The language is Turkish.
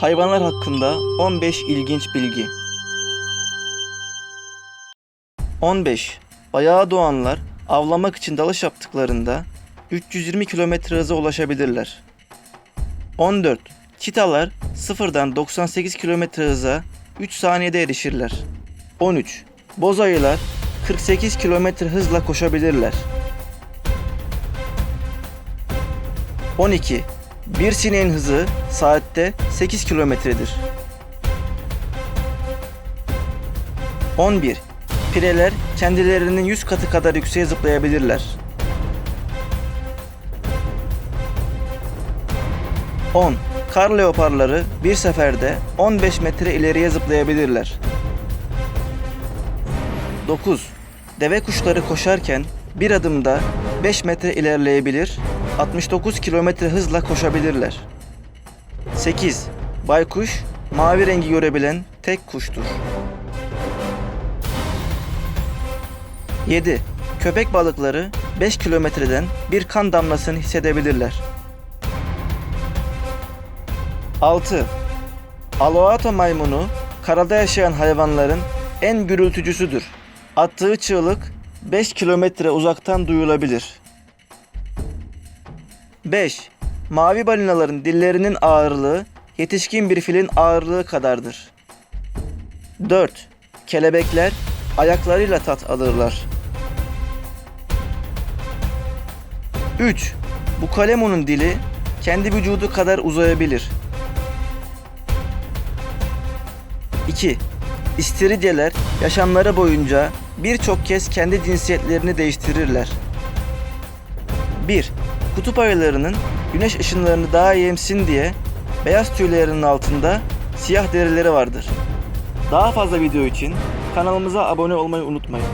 Hayvanlar hakkında 15 ilginç bilgi. 15. Bayağı doğanlar avlamak için dalış yaptıklarında 320 km hıza ulaşabilirler. 14. Çitalar sıfırdan 98 km hıza 3 saniyede erişirler. 13. Boz ayılar 48 km hızla koşabilirler. 12. Bir sineğin hızı saatte 8 kilometredir. 11. Pireler kendilerinin 100 katı kadar yükseğe zıplayabilirler. 10. Kar leoparları bir seferde 15 metre ileriye zıplayabilirler. 9. Deve kuşları koşarken bir adımda 5 metre ilerleyebilir, 69 kilometre hızla koşabilirler. 8. Baykuş, mavi rengi görebilen tek kuştur. 7. Köpek balıkları 5 kilometreden bir kan damlasını hissedebilirler. 6. Aloata maymunu karada yaşayan hayvanların en gürültücüsüdür. Attığı çığlık 5 kilometre uzaktan duyulabilir. 5. Mavi balinaların dillerinin ağırlığı yetişkin bir filin ağırlığı kadardır. 4. Kelebekler ayaklarıyla tat alırlar. 3. Bu kalemunun dili kendi vücudu kadar uzayabilir. 2. İstiridyeler yaşamları boyunca birçok kez kendi cinsiyetlerini değiştirirler. 1. Kutup ayılarının güneş ışınlarını daha iyi emsin diye beyaz tüylerinin altında siyah derileri vardır. Daha fazla video için kanalımıza abone olmayı unutmayın.